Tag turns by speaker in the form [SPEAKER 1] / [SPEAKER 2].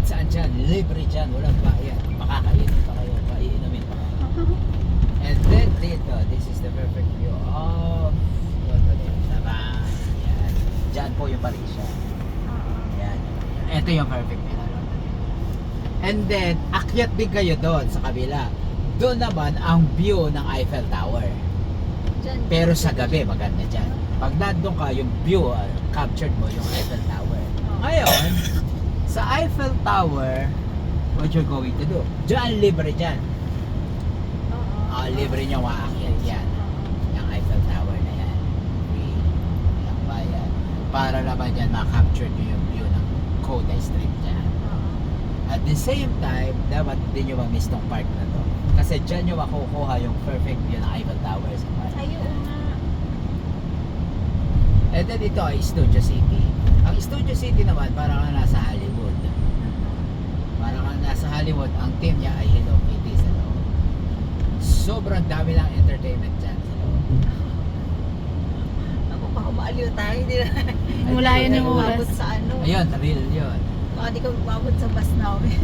[SPEAKER 1] kahit saan dyan, libre dyan, walang bayad. Makakainin pa kayo, paiinumin pa kayo. And then dito, this is the perfect view of Tama. Yan. Dyan po yung Parisha. Yan. Ito yung perfect view. And then, akyat din kayo doon sa kabila. Doon naman ang view ng Eiffel Tower.
[SPEAKER 2] Pero sa gabi,
[SPEAKER 1] maganda dyan. Pag nandun ka, yung view, ah, captured mo yung Eiffel Tower. Ngayon, sa Eiffel Tower, what you're going to do? Diyan, libre dyan.
[SPEAKER 2] Oo. Ah, libre
[SPEAKER 1] nyo maakyat yan. Yung Eiffel Tower na yan. Free. Yung bayan. Para naman yan, makapture nyo yung view ng Koda Street dyan. At the same time, dapat hindi nyo ma-miss tong part na to. Kasi dyan nyo makukuha yung perfect view ng Eiffel Tower sa part. Ayun nga. And then ito ay Studio City. Ang Studio City naman, parang nasa Hollywood. Hollywood, ang team niya ay Hello Kitty sa loob. Sobrang dami lang entertainment dyan sa loob.
[SPEAKER 2] Ako, baka maaliw tayo. Hindi na. Wala yun yung umabot oras. sa ano.
[SPEAKER 1] Ayun, real yun.
[SPEAKER 2] Baka di ka umabot sa bus namin.